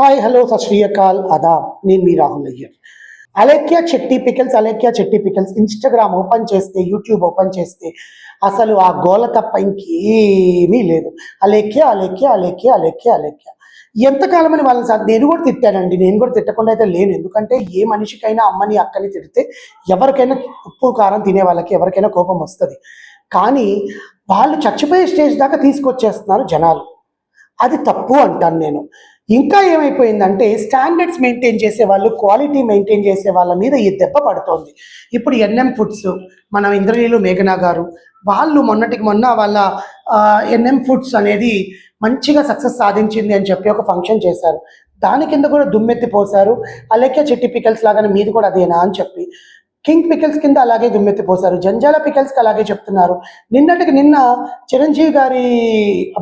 Hi hello సత్ శ్రీ అకాల్ ఆదాబ్ నేను మీ Rahul Iyer Alekhya Chetti pickles Alekhya Chetti pickles Instagram open చేస్తే యూట్యూబ్ ఓపెన్ చేస్తే అసలు ఆ గోల తప్ప ఇంకేమీ లేదు అలేఖ్య అలేఖ్య అలేఖ్య అలేఖ్య అలేఖ్య ఎంతకాలమని వాళ్ళని సార్ నేను కూడా తిట్టానండి నేను కూడా తిట్టకుండా అయితే లేను ఎందుకంటే ఏ మనిషికైనా అమ్మని అక్కని తిడితే ఎవరికైనా ఉప్పు కారం తినే వాళ్ళకి ఎవరికైనా కోపం వస్తుంది కానీ వాళ్ళు చచ్చిపోయే స్టేజ్ దాకా తీసుకొచ్చేస్తున్నారు జనాలు అది తప్పు అంటాను నేను. ఇంకా ఏమైపోయిందంటే స్టాండర్డ్స్ మెయింటైన్ చేసే వాళ్ళు క్వాలిటీ మెయింటైన్ చేసే వాళ్ళ మీద ఈ దెబ్బ పడుతోంది. ఇప్పుడు ఎన్ఎం ఫుడ్స్ మన ఇంద్రనీలు మేఘనా గారు వాళ్ళు మొన్నటికి మొన్న వాళ్ళ ఎన్ఎం ఫుడ్స్ అనేది మంచిగా సక్సెస్ సాధించింది అని చెప్పి ఒక ఫంక్షన్ చేశారు. దాని కింద కూడా దుమ్మెత్తి పోశారు. అలాగే చెట్టి పికల్స్ లాగానే మీది కూడా అదేనా అని చెప్పి. కింగ్ పికిల్స్ కింద అలాగే దుమ్మెత్తిపోశారు. జంజాల పికిల్స్కి అలాగే చెప్తున్నారు. నిన్నటికి నిన్న చిరంజీవి గారి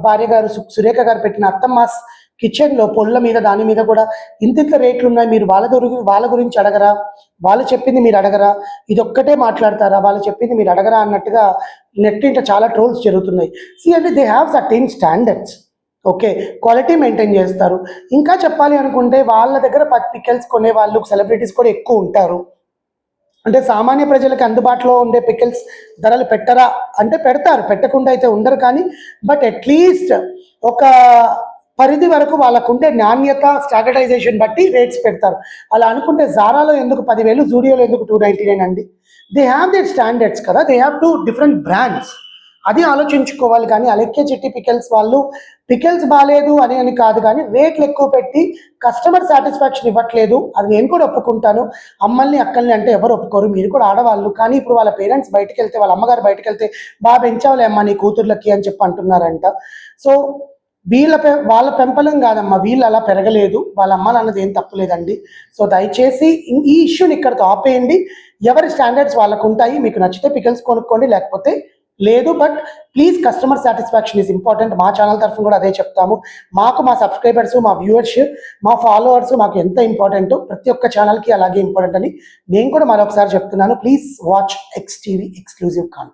భార్య గారు సురేఖ గారు పెట్టిన అత్తమ్మాస్ కిచెన్లో పొల్ల మీద దాని మీద కూడా ఇంత ఇంత రేట్లు ఉన్నాయి మీరు వాళ్ళ దొరికి వాళ్ళ గురించి అడగరా? వాళ్ళు చెప్పింది మీరు అడగరా? ఇది ఒక్కటే మాట్లాడతారా? వాళ్ళు చెప్పింది మీరు అడగరా? అన్నట్టుగా నెట్టింట చాలా ట్రోల్స్ జరుగుతున్నాయి. సి అంటే they have certain standards okay quality maintain చేస్తారు. ఇంకా చెప్పాలి అనుకుంటే వాళ్ళ దగ్గర పికెల్స్ కొనే వాళ్ళు సెలబ్రిటీస్ కూడా ఎక్కువ ఉంటారు. అంటే సామాన్య ప్రజలకు అందుబాటులో ఉండే పికిల్స్ ధరలు పెట్టరా? అంటే పెడతారు పెట్టకుండా అయితే ఉండరు కానీ బట్ అట్లీస్ట్ ఒక పరిధి వరకు వాళ్ళకు ఉండే నాణ్యత స్టాండర్డైజేషన్ బట్టి రేట్స్ పెడతారు. అలా అనుకుంటే జారాలో ఎందుకు పదివేలు జూడియోలో ఎందుకు టూ నైంటీ నైన్ అండి? దే హ్యావ్ దేర్ స్టాండర్డ్స్ కదా they have two different brands అది ఆలోచించుకోవాలి కానీ అలెక్కే చెట్టి పికెల్స్ వాళ్ళు పికెల్స్ బాగాలేదు అని అని కాదు కానీ రేట్లు ఎక్కువ పెట్టి కస్టమర్ సాటిస్ఫాక్షన్ ఇవ్వట్లేదు. అది నేను కూడా ఒప్పుకుంటాను. అమ్మల్ని అక్కల్ని అంటే ఎవరు ఒప్పుకోరు. మీరు కూడా ఆడవాళ్ళు. కానీ ఇప్పుడు వాళ్ళ పేరెంట్స్ బయటకు వెళ్తే వాళ్ళ అమ్మగారు బయటకు వెళ్తే బాగా పెంచావులే అమ్మ నీ కూతుర్లకి అని చెప్పి అంటున్నారంట. సో వీళ్ళ పె వాళ్ళ పెంపలం కాదమ్మా. వీళ్ళు అలా పెరగలేదు. వాళ్ళ అమ్మ నాన్నది ఏం తప్పులేదండి. సో దయచేసి ఈ ఇష్యూని ఇక్కడతో ఆపేయండి. ఎవరి స్టాండర్డ్స్ వాళ్ళకు ఉంటాయి మీకు నచ్చితే పికల్స్ కొనుక్కోండి లేకపోతే లేదు but please customer satisfaction is important మా ఛానల్ తరఫున కూడా అదే చెప్తాము. మాకు మా సబ్స్క్రైబర్స్ మా వ్యూవర్స్ మా ఫాలోవర్స్ మాకు ఎంత ఇంపార్టెంట్ ప్రతి ఒక్క ఛానల్కి అలాగే ఇంపార్టెంట్ అని నేను కూడా మరొకసారి చెప్తున్నాను. Please watch X TV exclusive can